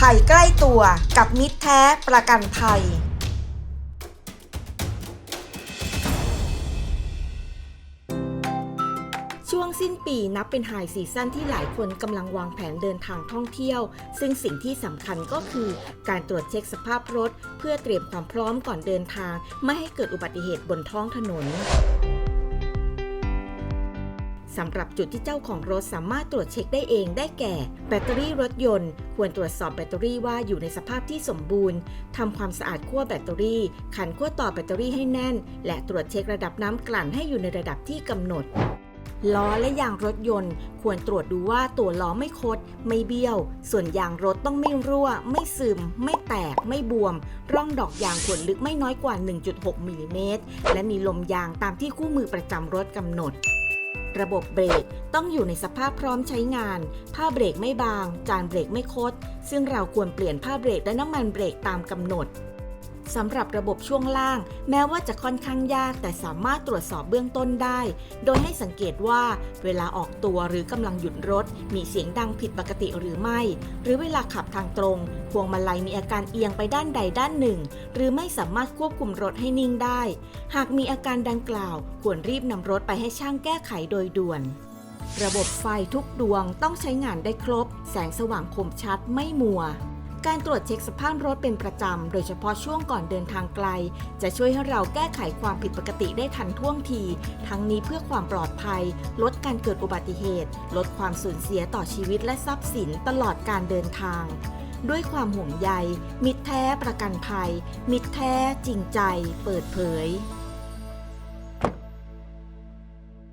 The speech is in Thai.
ภัยใกล้ตัวกับมิตรแท้ประกันภัย ช่วงสิ้นปีนับเป็นไฮซีซั่นที่หลายคนกำลังวางแผนเดินทางท่องเที่ยว ซึ่งสิ่งที่สำคัญก็คือการตรวจเช็คสภาพรถ เพื่อเตรียมความพร้อมก่อนเดินทาง ไม่ให้เกิดอุบัติเหตุบนท้องถนน สำหรับจุดที่เจ้าของรถสามารถตรวจเช็คได้เองได้แก่ แบตเตอรี่รถยนต์ ควรตรวจสอบแบตเตอรี่ว่าอยู่ในสภาพที่สมบูรณ์ทำความสะอาดขั้วแบตเตอรี่ ขันขั้วต่อแบตเตอรี่ให้แน่น และตรวจเช็คระดับน้ำกลั่นให้อยู่ในระดับที่กำหนดล้อและยางรถยนต์ ควรตรวจดูว่าตัวล้อไม่คด ไม่เบี้ยว ส่วนยางรถต้องไม่รั่ว ไม่ซึม ไม่แตก ไม่บวม ร่องดอกยางควรลึกไม่น้อยกว่า 1.6มิลลิเมตรและมีลมยางตามที่คู่มือประจำรถกำหนด ระบบเบรกต้องอยู่ในสภาพพร้อมใช้งาน ผ้าเบรกไม่บาง จานเบรกไม่คด ซึ่งเราควรเปลี่ยนผ้าเบรกและน้ำมันเบรกตามกำหนด สำหรับระบบช่วงล่าง แม้ว่าจะค่อนข้างยากแต่สามารถตรวจสอบเบื้องต้นได้ โดยให้สังเกตว่า เวลาออกตัวหรือกำลังหยุดรถ มีเสียงดังผิดปกติหรือไม่ หรือเวลาขับทางตรง พวงมาลัยมีอาการเอียงไปด้านใดด้านหนึ่ง หรือไม่สามารถควบคุมรถให้นิ่งได้ หากมีอาการดังกล่าว ควรรีบนำรถไปให้ช่างแก้ไขโดยด่วนระบบไฟทุกดวงต้องใช้งานได้ครบ แสงสว่างคมชัดไม่มัว การตรวจเช็คสภาพรถเป็นประจำ โดยเฉพาะช่วงก่อนเดินทางไกล จะช่วยให้เราแก้ไขความผิดปกติได้ทันท่วงที ทั้งนี้เพื่อความปลอดภัย ลดการเกิดอุบัติเหตุ ลดความสูญเสียต่อชีวิตและทรัพย์สินตลอดการเดินทาง ด้วยความห่วงใย มิตรแท้ประกันภัย มิตรแท้จริงใจ เปิดเผย